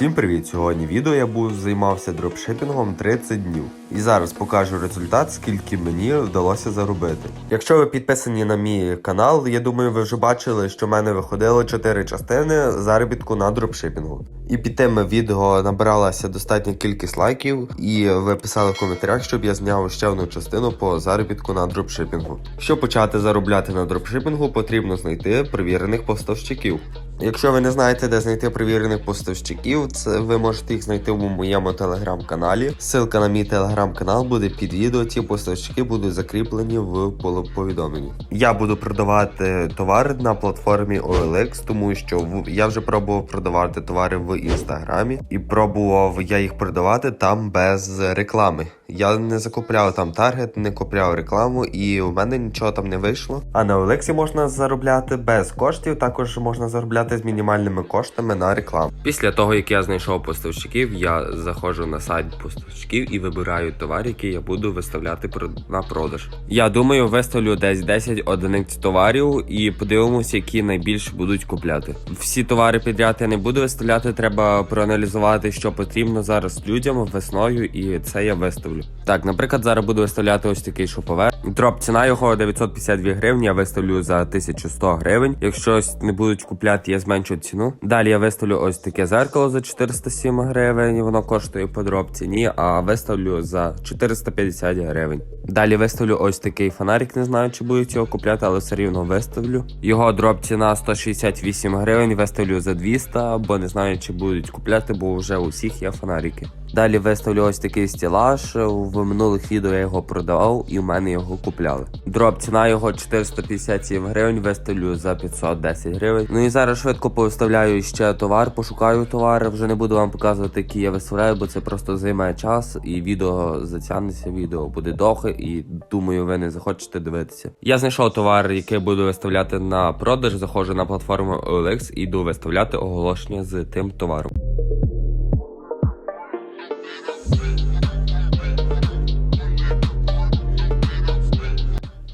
Всім привіт! Сьогодні відео я був займався дропшипінгом 30 днів. І зараз покажу результат, скільки мені вдалося заробити. Якщо ви підписані на мій канал, я думаю, ви вже бачили, що в мене виходило 4 частини заробітку на дропшипінгу. І під тими відео набиралася достатня кількість лайків, і ви писали в коментарях, щоб я зняв ще одну частину по заробітку на дропшипінгу. Щоб почати заробляти на дропшипінгу, потрібно знайти перевірених поставщиків. Якщо ви не знаєте, де знайти перевірених поставщиків, це ви можете їх знайти у моєму телеграм-каналі. Ссылка на мій телеграм-канал буде під відео. Ті поставщики будуть закріплені в повідомленні. Я буду продавати товари на платформі OLX, тому що я вже пробував продавати товари в інстаграмі і пробував я їх продавати там без реклами. Я не закупляв там таргет, не купляв рекламу, і у мене нічого там не вийшло. А на OLX можна заробляти без коштів, також можна заробляти з мінімальними коштами на рекламу. Після того, як я знайшов поставщиків, я заходжу на сайт поставщиків і вибираю товар, який я буду виставляти на продаж. Я думаю, виставлю десь 10 одиниць товарів і подивимося, які найбільше будуть купляти. Всі товари підряд я не буду виставляти. Треба проаналізувати, що потрібно зараз людям весною, і це я виставлю. Так, наприклад, зараз буду виставляти ось такий шоповер. Дроп ціна його 952 гривні. Я виставлю за 1100 гривень. Якщо не будуть купляти, я зменшу ціну. Далі я виставлю ось таке зеркало за 407 гривень. Воно коштує по дроп ціні, а виставлю за 450 гривень. Далі виставлю ось такий фонарик. Не знаю, чи будуть його купляти, але все рівно виставлю. Його дроп ціна 168 гривень. Виставлю за 200, бо не знаю, чи будуть купляти, бо вже у всіх є фонарики. Далі виставлю ось такий стілаж. В минулих відео я його продавав і в мене його купляли. Дроп ціна його 457 гривень, виставлю за 510 гривень. Ну і зараз швидко повиставляю ще товар, пошукаю товар. Вже не буду вам показувати, які я виставляю, бо це просто займе час і відео затягнеться, відео буде довге, і думаю, ви не захочете дивитися. Я знайшов товар, який буду виставляти на продаж. Заходжу на платформу OLX і йду виставляти оголошення з тим товаром.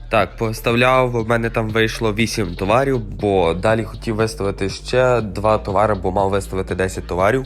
Так, поставляв, в мене там вийшло 8 товарів, бо далі хотів виставити ще 2 товари, бо мав виставити 10 товарів.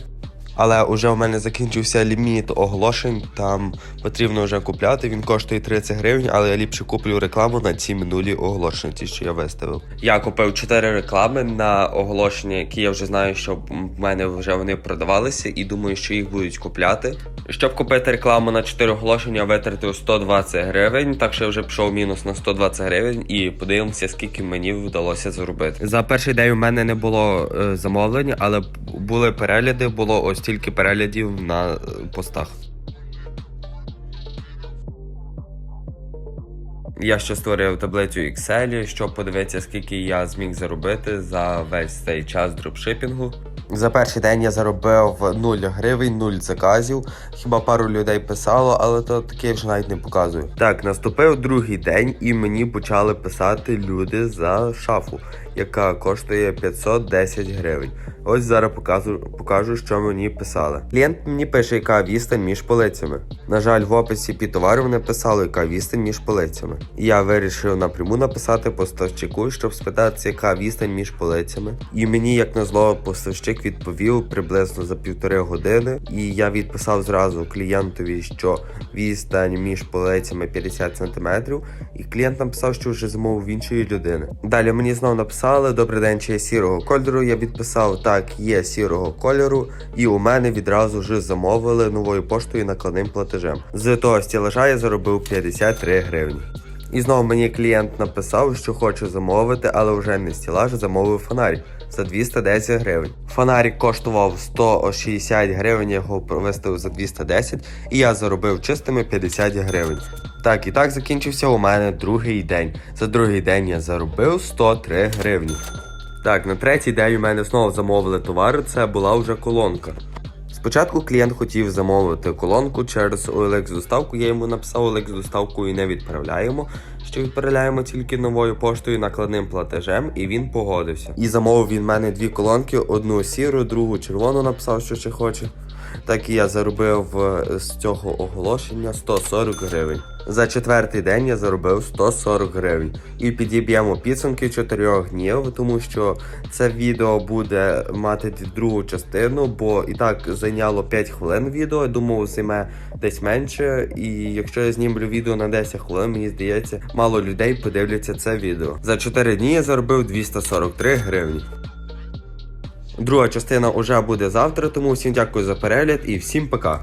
Але вже в мене закінчився ліміт оголошень, там потрібно вже купляти. Він коштує 30 гривень, але я ліпше куплю рекламу на ці минулі оголошення, ті, що я виставив. Я купив 4 реклами на оголошення, які я вже знаю, що в мене вже вони продавалися, і думаю, що їх будуть купляти. Щоб купити рекламу на 4 оголошення, витратив 120 гривень, так що я вже пішов мінус на 120 гривень і подивимося, скільки мені вдалося заробити. За перший день у мене не було е, замовлень, але були перегляди, було ось тільки переглядів на е, постах. Я ще створив таблицю Excel, щоб подивитися, скільки я зміг заробити за весь цей час дропшипінгу. За перший день я заробив 0 гривень, 0 заказів. Хіба пару людей писало, але то таке вже навіть не показую. Так, наступив другий день, і мені почали писати люди за шафу, яка коштує 510 гривень. Ось зараз покажу, покажу, що мені писали. Клієнт мені пише, яка відстань між полицями. На жаль, в описі під товаром не писало, яка відстань між полицями. І Я вирішив напряму написати поставщику, щоб спитатися, яка відстань між полицями. І мені, як назло, поставщик відповів приблизно за півтори години. І я відписав зразу клієнтові, що відстань між полицями 50 см. І клієнт написав, що вже замовив в іншої людини. Далі мені знову написали: Добрий день, чи є сірого кольору. Я відписав так, є сірого кольору, і у мене відразу вже замовили новою поштою накладним платежем. З того стілажа я заробив 53 гривні. І знову мені клієнт написав, що хоче замовити, але вже не стілаж, замовив фонарик за 210 гривень. Фонарик коштував 160 гривень, його виставив за 210, і я заробив чистими 50 гривень. Так, і так закінчився у мене другий день. За другий день я заробив 103 гривні. Так, на третій день у мене знову замовили товар, це була вже колонка. Спочатку клієнт хотів замовити колонку через OLX доставку. Я йому написав OLX доставкою не відправляємо, що відправляємо тільки новою поштою накладним платежем, і він погодився. І замовив він мене дві колонки: одну сіру, другу червону написав, що ще хоче. Так і я заробив е, з цього оголошення 140 гривень. За четвертий день я заробив 140 гривень. І підіб'ємо підсумки чотирьох днів, тому що це відео буде мати другу частину, бо і так зайняло 5 хвилин відео. Я думав, займе десь менше. І якщо я знімлю відео на 10 хвилин, мені здається, мало людей подивляться це відео. За 4 дні я заробив 243 гривні. Друга частина уже буде завтра, тому всім дякую за перегляд і всім пока.